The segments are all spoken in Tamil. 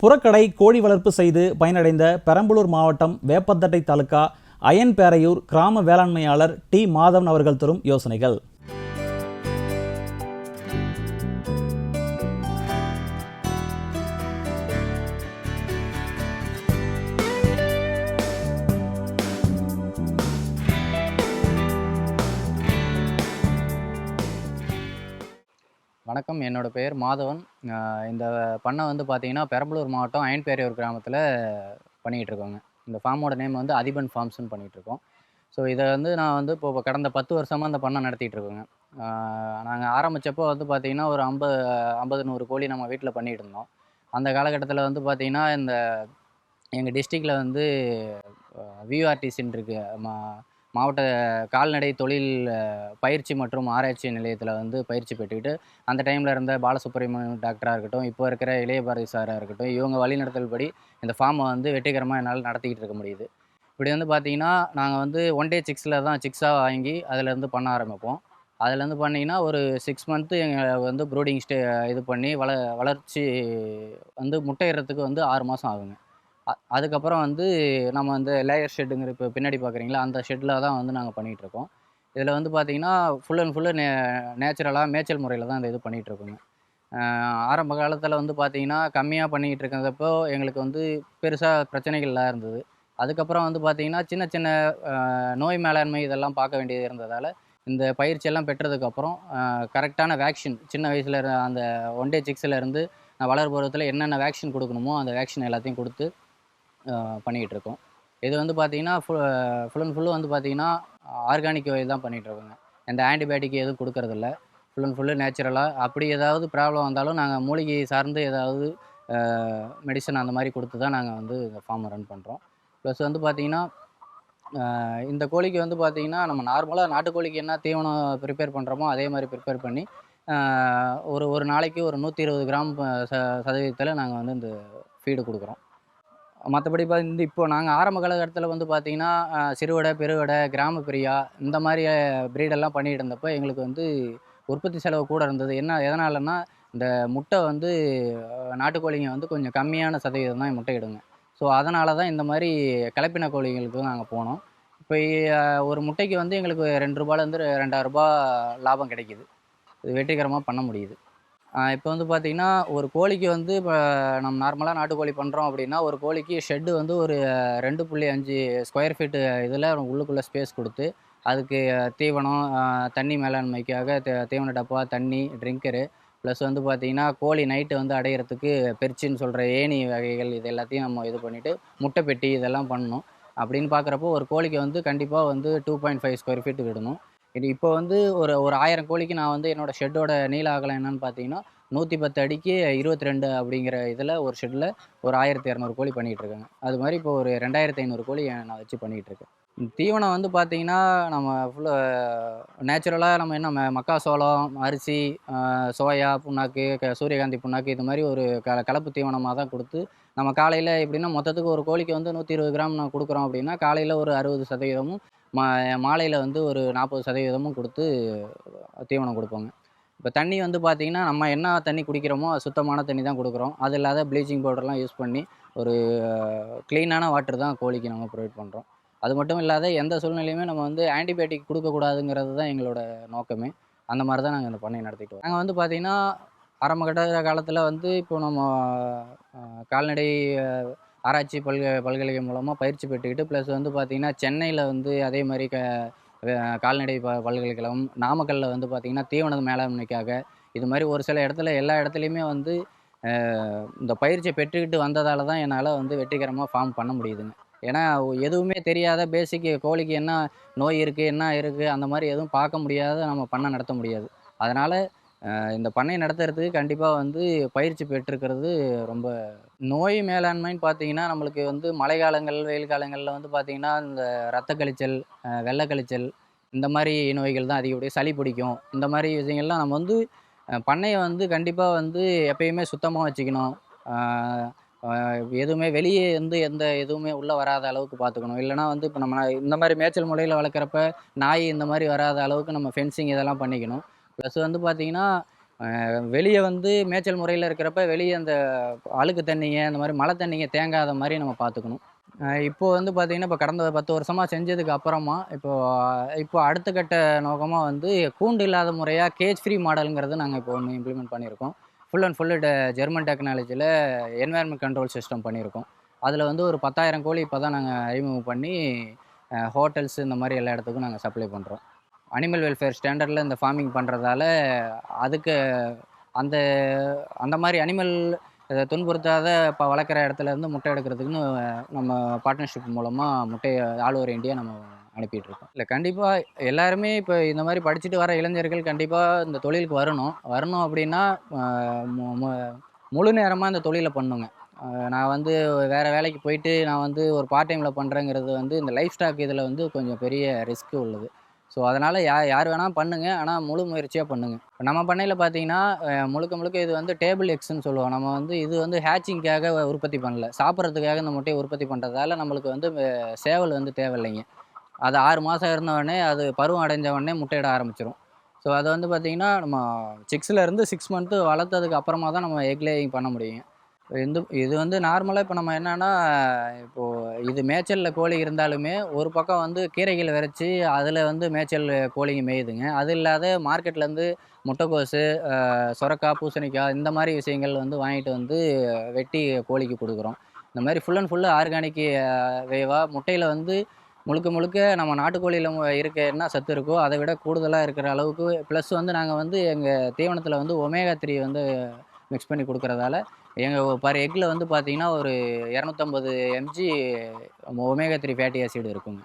புறக்கடை கோழி வளர்ப்பு செய்து பயனடைந்த பெரம்பலூர் மாவட்டம் வேப்பத்தட்டை தாலுகா அயன்பேரையூர் கிராம வேளாண்மையாளர் டி மாதவன் அவர்கள் தரும் யோசனைகள். வணக்கம். என்னோட பெயர் மாதவன். இந்த பண்ணை வந்து பார்த்தீங்கன்னா பெரம்பலூர் மாவட்டம் அயன்பேரையூர் கிராமத்தில் பண்ணிகிட்டு இருக்கோங்க. இந்த ஃபார்மோட நேம் வந்து அதிபன் ஃபார்ம்ஸ்னு பண்ணிகிட்டு இருக்கோம் ஸோ இதை வந்து நான் வந்து இப்போ கடந்த பத்து வருஷமாக இந்த பண்ணை நடத்திட்டுருக்கோங்க நாங்கள் ஆரம்பித்தப்போ வந்து பார்த்தீங்கன்னா ஒரு ஐம்பது ஐம்பது நூறு கோழி நம்ம வீட்டில் பண்ணிகிட்டு இருந்தோம். அந்த காலகட்டத்தில் வந்து பார்த்திங்கன்னா இந்த எங்கள் டிஸ்ட்ரிக்டில் வந்து வியூஆர்டிசின்னு இருக்குது மாவட்ட கால்நடை தொழில் பயிற்சி மற்றும் ஆராய்ச்சி நிலையத்தில் வந்து பயிற்சி பெற்றுக்கிட்டு அந்த டைமில் இருந்த பாலசுப்ரமணியம் டாக்டராக இருக்கட்டும் இப்போ இருக்கிற இளையபாரதி சாராக இருக்கட்டும் இவங்க வழிநடத்தல் படி இந்த ஃபார்மை வந்து வெற்றிகரமாக என்னால் நடத்திக்கிட்டு இருக்க முடியுது. இப்படி வந்து பார்த்தீங்கன்னா நாங்கள் வந்து ஒன் டே சிக்ஸில் தான் சிக்ஸாக வாங்கி அதிலேருந்து பண்ண ஆரம்பிப்போம். அதுலேருந்து பண்ணிங்கன்னா ஒரு சிக்ஸ் மந்த்து எங்கள் வந்து ப்ரூடிங் ஸ்டே இது பண்ணி வள வளர்ச்சி வந்து முட்டையிடுறதுக்கு வந்து ஆறு மாதம் ஆகுங்க. அதுக்கப்புறம் வந்து நம்ம அந்த லேயர் ஷெட்டுங்கிற இப்போ பின்னாடி பார்க்குறீங்களா அந்த ஷெட்டில் தான் வந்து நாங்கள் பண்ணிகிட்ருக்கோம் இதில் வந்து பார்த்தீங்கன்னா ஃபுல் அண்ட் ஃபுல்லு நே நேச்சுரலாக மேய்ச்சல் முறையில் தான் இந்த இது பண்ணிகிட்ருக்கோங்க ஆரம்ப காலத்தில் வந்து பார்த்தீங்கன்னா கம்மியாக பண்ணிக்கிட்டு இருக்கிறப்போ எங்களுக்கு வந்து பெருசாக பிரச்சனைகள்லாம் இருந்தது. அதுக்கப்புறம் வந்து பார்த்தீங்கன்னா சின்ன சின்ன நோய் மேலாண்மை இதெல்லாம் பார்க்க வேண்டியது இருந்ததால் இந்த பயிற்சியெல்லாம் பெற்றதுக்கப்புறம் கரெக்டான வேக்சின் சின்ன வயசில் அந்த ஒன் டே சிக்ஸில் இருந்து வளர் பருவத்தில் என்னென்ன வேக்சின் கொடுக்கணுமோ அந்த வேக்சின் எல்லாத்தையும் கொடுத்து பண்ணிக்கிட்டு இருக்கோம் இது வந்து பார்த்தீங்கன்னா ஃபுல் ஃபுல் அண்ட் ஃபுல்லு வந்து பார்த்தீங்கன்னா ஆர்கானிக் வழி தான் பண்ணிகிட்ருக்கோங்க எந்த ஆன்டிபயோட்டிக் எதுவும் கொடுக்கறதில்ல. ஃபுல் அண்ட் ஃபுல்லு நேச்சுரலாக அப்படி ஏதாவது ப்ராப்ளம் வந்தாலும் நாங்கள் மூலிகை சார்ந்து ஏதாவது மெடிசன் அந்த மாதிரி கொடுத்து தான் நாங்கள் வந்து இந்த ஃபார்மை ரன் பண்ணுறோம் ப்ளஸ் வந்து பார்த்திங்கன்னா இந்த கோழிக்கு வந்து பார்த்திங்கன்னா நம்ம நார்மலாக நாட்டுக்கோழிக்கு என்ன தீவனம் ப்ரிப்பேர் பண்ணுறோமோ அதே மாதிரி ப்ரிப்பேர் பண்ணி ஒரு ஒரு நாளைக்கு ஒரு நூற்றி இருபது கிராம் ச சதவீதத்தில் நாங்கள் வந்து இந்த ஃபீடு கொடுக்குறோம். மற்றபடி வந்து இப்போ நாங்கள் ஆரம்ப காலகட்டத்தில் வந்து பார்த்திங்கன்னா சிறுவடை பெருவடை கிராம பிரியா இந்த மாதிரி ப்ரீடெல்லாம் பண்ணிகிட்டு இருந்தப்போ எங்களுக்கு வந்து உற்பத்தி செலவு கூட இருந்தது. என்ன எதனாலன்னா இந்த முட்டை வந்து நாட்டுக்கோழிங்க வந்து கொஞ்சம் கம்மியான சதவீதம் தான் முட்டையிடுங்க. ஸோ அதனால தான் இந்த மாதிரி கலப்பின கோழிங்களுக்கு நாங்கள் போனோம். இப்போ ஒரு முட்டைக்கு வந்து எங்களுக்கு ரெண்டு ரூபாலேருந்து ரெண்டாயிரம் ரூபாய் லாபம் கிடைக்குது. இது வெற்றிகரமாக பண்ண முடியுது. இப்போ வந்து பார்த்திங்கன்னா ஒரு கோழிக்கு வந்து இப்போ நம்ம நார்மலாக நாட்டுக்கோழி பண்ணுறோம் அப்படின்னா ஒரு கோழிக்கு ஷெட்டு வந்து ஒரு ரெண்டு புள்ளி அஞ்சு ஸ்கொயர் ஃபீட்டு இதில் உள்ளுக்குள்ளே ஸ்பேஸ் கொடுத்து அதுக்கு தீவனம் தண்ணி மேலாண்மைக்காக தே- தீவன டப்பா தண்ணி ட்ரிங்கரு ப்ளஸ் வந்து பார்த்திங்கன்னா கோழி நைட்டு வந்து அடையிறதுக்கு பெர்ச்சின்னு சொல்கிற ஏணி வகைகள் இது எல்லாத்தையும் நம்ம இது பண்ணிவிட்டு முட்டை பெட்டி இதெல்லாம் பண்ணணும். அப்படின்னு பார்க்குறப்போ ஒரு கோழிக்கு வந்து கண்டிப்பாக வந்து two point five square feet விடணும். இது இப்போ வந்து ஒரு ஒரு ஆயிரம் கோழிக்கு நான் வந்து என்னோட ஷெட்டோட நீள அகலம் என்னன்னு பார்த்தீங்கன்னா நூற்றி பத்து அடிக்கு இருபத்தி ரெண்டு அப்படிங்கிற இதில் ஒரு ஷெட்டில் ஒரு ஆயிரத்தி இரநூறு கோழி பண்ணிகிட்டு இருக்கேங்க. அது மாதிரி இப்போ ஒரு ரெண்டாயிரத்தி ஐநூறு கோழி நான் வச்சு பண்ணிகிட்டு இருக்கேன். தீவனம் வந்து பார்த்தீங்கன்னா நம்ம ஃபுல்லாக நேச்சுரலாக நம்ம என்ன மக்கா மக்காசோளம் அரிசி சோயா புண்ணாக்கு க- சூரியகாந்தி புண்ணாக்கு இது மாதிரி ஒரு க கலப்பு தீவனமாக தான் கொடுத்து நம்ம காலையில் எப்படின்னா மொத்தத்துக்கு ஒரு கோழிக்கு வந்து நூற்றி இருபது கிராம் நான் கொடுக்குறோம் அப்படின்னா காலையில் ஒரு அறுபது சதவீதமும் மா மாலையில் வந்து ஒரு நாற்பது சதவீதமும் கொடுத்து தீவனம் கொடுப்போங்க. இப்போ தண்ணி வந்து பார்த்திங்கன்னா நம்ம என்ன தண்ணி குடிக்கிறோமோ சுத்தமான தண்ணி தான் கொடுக்குறோம். அது இல்லாத ப்ளீச்சிங் பவுடர்லாம் யூஸ் பண்ணி ஒரு க்ளீனான வாட்டர் தான் கோழிக்கு நம்ம ப்ரொவைட் பண்ணுறோம் அது மட்டும் இல்லாத எந்த சூழ்நிலையுமே நம்ம வந்து ஆன்டிபயோட்டிக் கொடுக்கக்கூடாதுங்கிறது தான் எங்களோட நோக்கமே. அந்த மாதிரி தான் நாங்கள் இந்த பண்ணை நடத்திட்டு நாங்கள் வந்து பார்த்திங்கன்னா ஆரம்ப கட்ட காலத்தில் வந்து இப்போ நம்ம கால்நடை ஆராய்ச்சி பல்க பல்கலைக்கழகம் மூலமாக பயிற்சி பெற்றுக்கிட்டு ப்ளஸ் வந்து பார்த்திங்கன்னா சென்னையில் வந்து அதே மாதிரி க கால்நடை ப பல்கலைக்கழகம் நாமக்கல்லில் வந்து பார்த்திங்கன்னா தீவன மேலாண்மைக்காக இது மாதிரி ஒரு சில இடத்துல எல்லா இடத்துலையுமே வந்து இந்த பயிற்சியை பெற்றுக்கிட்டு வந்ததால் தான் என்னால் வந்து வெற்றிகரமாக ஃபார்ம் பண்ண முடியுதுங்க. ஏன்னா எதுவுமே தெரியாத பேசிக் கோழிக்கு என்ன நோய் இருக்குது என்ன இருக்குது அந்த மாதிரி எதுவும் பார்க்க முடியாத நம்ம பண்ண நடத்த முடியாது. அதனால் இந்த பண்ணை நடத்துறதுக்கு கண்டிப்பாக வந்து பயிற்சி பெற்றிருக்கிறது ரொம்ப நோய் மேலாண்மைன்னு பார்த்தீங்கன்னா நம்மளுக்கு வந்து மழை காலங்கள் வெயில் காலங்களில் வந்து பார்த்தீங்கன்னா இந்த ரத்த கழிச்சல் வெள்ளை கழிச்சல் இந்த மாதிரி நோய்கள் தான் அதிகப்படியாக சளி பிடிக்கும். இந்த மாதிரி விஷயங்கள்லாம் நம்ம வந்து பண்ணையை வந்து கண்டிப்பாக வந்து எப்பயுமே சுத்தமாக வச்சுக்கணும். எதுவுமே வெளியே வந்து எந்த எதுவுமே உள்ளே வராத அளவுக்கு பார்த்துக்கணும். இல்லைனா வந்து இப்போ நம்ம இந்த மாதிரி மேய்ச்சல் முறையில் வளர்க்குறப்ப நாய் இந்த மாதிரி வராத அளவுக்கு நம்ம ஃபென்சிங் இதெல்லாம் பண்ணிக்கணும். ப்ளஸ் வந்து பார்த்திங்கன்னா வெளியே வந்து மேய்ச்சல் முறையில் இருக்கிறப்ப வெளியே அந்த அழுக்கு தண்ணிங்க அந்த மாதிரி மழை தண்ணிங்க தேங்காத மாதிரி நம்ம பார்த்துக்கணும் இப்போது இப்போ வந்து பார்த்திங்கன்னா இப்போ கடந்த பத்து வருஷமாக செஞ்சதுக்கு அப்புறமா இப்போ இப்போ அடுத்த கட்ட நோக்கமாக வந்து கூண்டு இல்லாத முறையாக கேஜ் ஃப்ரீ மாடலுங்கிறது நாங்கள் இப்போ ஒன்று இம்ப்ளிமெண்ட் பண்ணியிருக்கோம். ஃபுல் அண்ட் ஃபுல்லு ஜெர்மன் டெக்னாலஜியில் என்வாயர்மெண்ட் கண்ட்ரோல் சிஸ்டம் பண்ணியிருக்கோம். அதில் வந்து ஒரு பத்தாயிரம் கோழி இப்போ தான் நாங்கள் அறிமுகம் பண்ணி ஹோட்டல்ஸ் இந்த மாதிரி எல்லா இடத்துக்கும் நாங்கள் சப்ளை பண்ணுறோம் அனிமல் வெல்ஃபேர் ஸ்டாண்டர்டில் இந்த ஃபார்மிங் பண்ணுறதால அதுக்கு அந்த அந்த மாதிரி அனிமல் இதை துன்புறுத்தாத இப்போ வளர்க்குற இடத்துல இருந்து முட்டை எடுக்கிறதுக்குன்னு நம்ம பார்ட்னர்ஷிப் மூலமாக முட்டையை ஆல் ஓவர் இந்தியா நம்ம அனுப்பிட்டுருக்கோம் இல்லை கண்டிப்பாக எல்லாருமே இப்போ இந்த மாதிரி படிச்சுட்டு வர இளைஞர்கள் கண்டிப்பாக இந்த தொழிலுக்கு வரணும். வரணும் அப்படின்னா மு- மு- முழு நேரமாக இந்த தொழிலை பண்ணுங்க. நான் வந்து வேறு வேலைக்கு போயிட்டு நான் வந்து ஒரு பார்ட் டைமில் பண்ணுறேங்கிறது வந்து இந்த லைஃப் ஸ்டாக் இதில் வந்து கொஞ்சம் பெரிய ரிஸ்க் உள்ளது. ஸோ அதனால் யா யார் வேணால் பண்ணுங்கள் ஆனால் முழு முயற்சியாக பண்ணுங்கள் இப்போ நம்ம பண்ணையில் பார்த்தீங்கன்னா முழுக்க முழுக்க இது வந்து டேபிள் எக்ஸ்ன்னு சொல்லுவோம். நம்ம வந்து இது வந்து ஹேச்சிங்க்காக உற்பத்தி பண்ணல. சாப்பிட்றதுக்காக இந்த முட்டையை உற்பத்தி பண்ணுறதால நம்மளுக்கு வந்து சேவல் வந்து தேவையில்லைங்க. அது ஆறு மாதம் இருந்தவொடனே அது பருவம் அடைஞ்ச உடனே முட்டையிட ஆரம்பிச்சிடும் ஸோ அது வந்து பார்த்திங்கன்னா நம்ம சிக்ஸில் இருந்து சிக்ஸ் மந்த்து வளர்த்ததுக்கு அப்புறமா தான் நம்ம எக் லேயிங் பண்ண முடியும் இந்த இது வந்து நார்மலாக இப்போ நம்ம என்னென்னா இப்போது இது மேய்ச்சலில் கோழி இருந்தாலுமே ஒரு பக்கம் வந்து கீரைகளை விரைச்சி அதில் வந்து மேய்ச்சல் கோழிங்க மேயுதுங்க. அது இல்லாத மார்க்கெட்லேருந்து முட்டைக்கோசு சுரக்காய் பூசணிக்காய் இந்த மாதிரி விஷயங்கள் வந்து வாங்கிட்டு வந்து வெட்டி கோழிக்கு கொடுக்குறோம். இந்த மாதிரி ஃபுல் அண்ட் ஃபுல்லு ஆர்கானிக் வேவாக முட்டையில் வந்து முழுக்க முழுக்க நம்ம நாட்டுக்கோழியில் இருக்க என்ன சத்து இருக்கோ அதை விட கூடுதலாக இருக்கிற அளவுக்கு ப்ளஸ் வந்து நாங்கள் வந்து எங்கள் தீவனத்தில் வந்து ஒமேகா த்ரீ வந்து மிக்ஸ் பண்ணி கொடுக்குறதால எங்கள் பர் எக்கில் வந்து பார்த்தீங்கன்னா ஒரு இரநூத்தம்பது MG omega three fatty acid இருக்குங்க.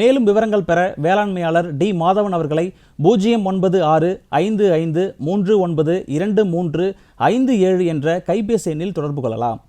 மேலும் விவரங்கள் பெற வேளாண்மையாளர் டி மாதவன் அவர்களை பூஜ்ஜியம் ஒன்பது ஆறு ஐந்து ஐந்து மூன்று ஒன்பது இரண்டு மூன்று ஐந்து ஏழு என்ற கைபேசி எண்ணில் தொடர்பு கொள்ளலாம்.